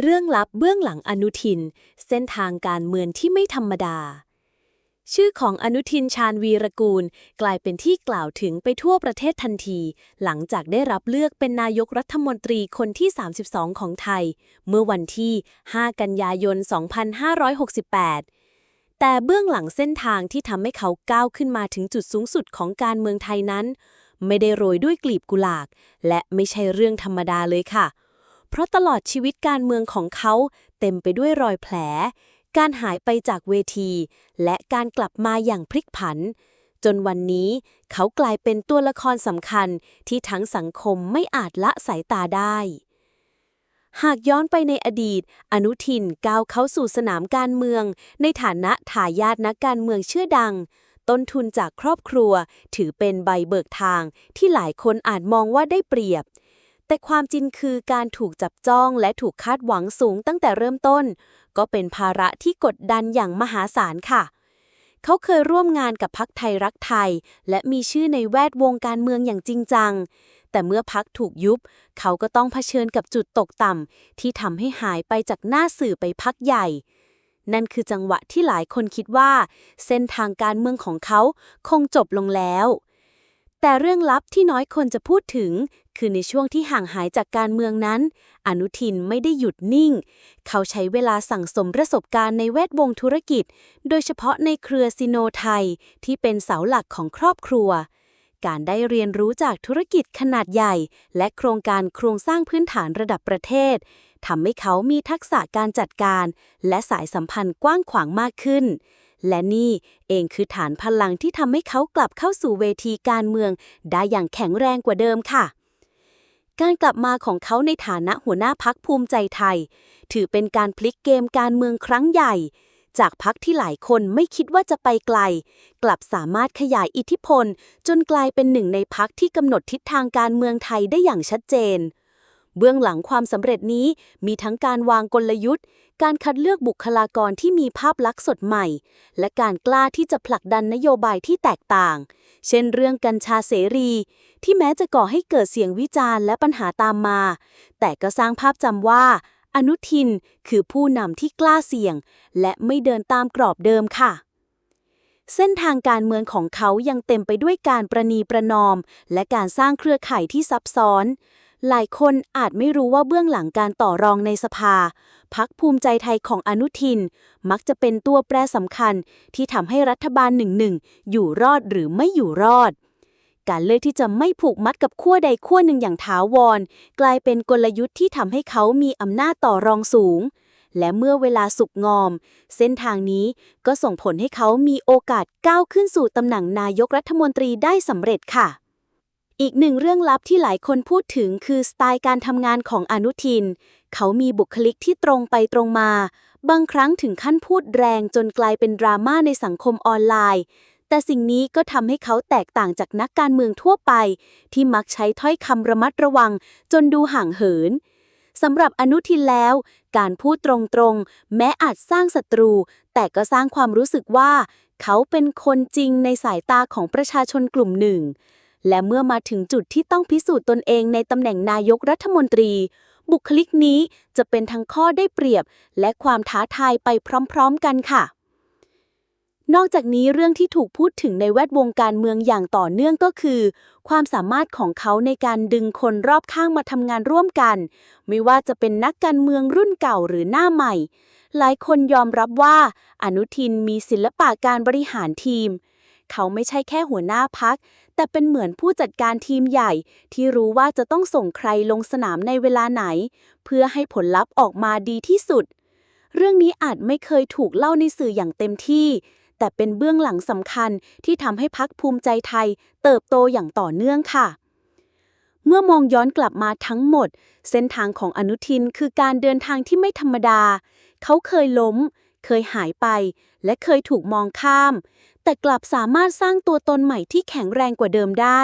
เรื่องลับเบื้องหลังอนุทิน เส้นทางการเมืองที่ไม่ธรรมดา ชื่อของอนุทินชาญวีรกูล กลายเป็นที่กล่าวถึงไปทั่วประเทศทันที หลังจากได้รับเลือกเป็นนายกรัฐมนตรีคนที่ 32 ของไทย เมื่อวันที่ 5 กันยายน 2568แต่เบื้องหลังเส้นทางที่ทำให้เขาก้าวขึ้นมาถึงจุดสูงสุดของการเมืองไทยนั้น ไม่ได้โรยด้วยกลีบกุหลาบและไม่ใช่เรื่องธรรมดาเลยค่ะ เพราะตลอดชีวิตการเมืองของเขาเต็มไปด้วยรอยแผล การหายไปจากเวที และการกลับมาอย่างพลิกผัน จนวันนี้เขากลายเป็นตัวละครสำคัญที่ทั้งสังคมไม่อาจละสายตาได้ หากย้อนไปในอดีต อนุทินก้าวเข้าสู่สนามการเมือง ในฐานะทายาทนักการเมืองชื่อดังต้นทุนจากครอบครัวถือเป็นใบเบิกทางที่หลายคนอาจมองว่าได้เปรียบ แต่ความจริงคือการถูกจับจ้องและถูกคาดหวังสูงตั้งแต่เริ่มต้น ก็เป็นภาระที่กดดันอย่างมหาศาลค่ะ เขาเคยร่วมงานกับพักไทยรักไทย และมีชื่อในแวดวงการเมืองอย่างจริงจัง แต่เมื่อพักถูกยุบ เขาก็ต้องเผชิญกับจุดตกต่ำที่ทำให้หายไปจากหน้าสื่อไปพักใหญ่ นั่นคือจังหวะที่หลายคนคิดว่า เส้นทางการเมืองของเขาคงจบลงแล้ว แต่เรื่องลับที่น้อยคนจะพูดถึง คือในช่วงที่ห่างหายจากการเมืองนั้น อนุทินไม่ได้หยุดนิ่ง เขาใช้เวลาสั่งสมประสบการณ์ในแวดวงธุรกิจ โดยเฉพาะในเครือซิโนไทย ที่เป็นเสาหลักของครอบครัว การได้เรียนรู้จากธุรกิจขนาดใหญ่ และโครงการโครงสร้างพื้นฐานระดับประเทศทำให้เขามีทักษะการจัดการ และสายสัมพันธ์กว้างขวางมากขึ้น และนี่เองคือฐานพลังที่ทำให้เขากลับเข้าสู่เวทีการเมือง ได้อย่างแข็งแรงกว่าเดิมค่ะ การกลับมาของเขาในฐานะหัวหน้าพักภูมิใจไทย ถือเป็นการพลิกเกมการเมืองครั้งใหญ่ จากพักที่หลายคนไม่คิดว่าจะไปไกล กลับสามารถขยายอิทธิพล จนกลายเป็นหนึ่งในพักที่กำหนดทิศทางการเมืองไทยได้อย่างชัดเจน เบื้องหลังความสำเร็จนี้มีทั้งการวางกลยุทธ์ การคัดเลือกบุคลากรที่มีภาพลักษณ์สดใหม่ และการกล้าที่จะผลักดันนโยบายที่แตกต่าง เช่นเรื่องกัญชาเสรี ที่แม้จะก่อให้เกิดเสียงวิจารณ์และปัญหาตามมา แต่ก็สร้างภาพจำว่า อนุทินคือผู้นำที่กล้าเสี่ยง และไม่เดินตามกรอบเดิมค่ะเส้นทางการเมืองของเขายังเต็มไปด้วยการประนีประนอม และการสร้างเครือข่ายที่ซับซ้อน หลายคนอาจไม่รู้ว่าเบื้องหลังการต่อรองในสภา พักภูมิใจไทยของอนุทิน มักจะเป็นตัวแปรสำคัญ ที่ทำให้รัฐบาลหนึ่งหนึ่งอยู่รอดหรือไม่อยู่รอด การเลือกที่จะไม่ผูกมัดกับขั้วใดขั้วหนึ่งอย่างถาวร กลายเป็นกลยุทธ์ที่ทำให้เขามีอำนาจต่อรองสูง และเมื่อเวลาสุกงอม เส้นทางนี้ก็ส่งผลให้เขามีโอกาสก้าวขึ้นสู่ตำแหน่งนายกรัฐมนตรีได้สำเร็จค่ะ อีกหนึ่งเรื่องลับที่หลายคนพูดถึงคือสไตล์การทำงานของอนุทิน เขามีบุคลิกที่ตรงไปตรงมา บางครั้งถึงขั้นพูดแรงจนกลายเป็นดราม่าในสังคมออนไลน์ แต่สิ่งนี้ก็ทำให้เขาแตกต่างจากนักการเมืองทั่วไป ที่มักใช้ถ้อยคำระมัดระวัง จนดูห่างเหินสำหรับอนุทินแล้ว การพูดตรงๆ แม้อาจสร้างศัตรู แต่ก็สร้างความรู้สึกว่า เขาเป็นคนจริงในสายตาของประชาชนกลุ่มหนึ่ง และเมื่อมาถึงจุดที่ต้องพิสูจน์ตนเองในตำแหน่งนายกรัฐมนตรี บุคลิกนี้จะเป็นทั้งข้อได้เปรียบ และความท้าทายไปพร้อมๆกันค่ะ นอกจากนี้เรื่องที่ถูกพูดถึงในแวดวงการเมืองอย่างต่อเนื่องก็คือ ความสามารถของเขาในการดึงคนรอบข้างมาทำงานร่วมกัน ไม่ว่าจะเป็นนักการเมืองรุ่นเก่าหรือหน้าใหม่ หลายคนยอมรับว่า อนุทินมีศิลปะการบริหารทีม เขาไม่ใช่แค่หัวหน้าพัก แต่เป็นเหมือนผู้จัดการทีมใหญ่ ที่รู้ว่าจะต้องส่งใครลงสนามในเวลาไหน เพื่อให้ผลลัพธ์ออกมาดีที่สุด เรื่องนี้อาจไม่เคยถูกเล่าในสื่ออย่างเต็มที่ แต่เป็นเบื้องหลังสำคัญที่ทำให้พักภูมิใจไทย เติบโตอย่างต่อเนื่องค่ะเมื่อมองย้อนกลับมาทั้งหมด เส้นทางของอนุทินคือการเดินทางที่ไม่ธรรมดา เขาเคยล้ม เคยหายไป และเคยถูกมองข้าม แต่กลับสามารถสร้างตัวตนใหม่ที่แข็งแรงกว่าเดิมได้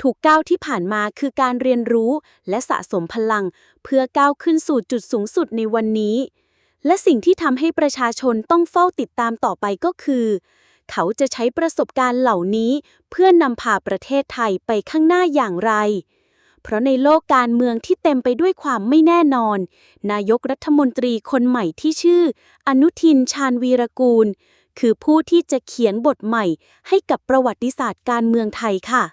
ถูกก้าวที่ผ่านมาคือการเรียนรู้และสะสมพลัง เพื่อก้าวขึ้นสู่จุดสูงสุดในวันนี้ และสิ่งที่ทำให้ประชาชนต้องเฝ้าติดตามต่อไปก็คือ เขาจะใช้ประสบการณ์เหล่านี้ เพื่อนำพาประเทศไทยไปข้างหน้าอย่างไรเพราะในโลกการเมืองที่เต็มไปด้วยความไม่แน่นอน นายกรัฐมนตรีคนใหม่ที่ชื่อ อนุทินชาญวีรกูล คือผู้ที่จะเขียนบทใหม่ให้กับประวัติศาสตร์การเมืองไทยค่ะ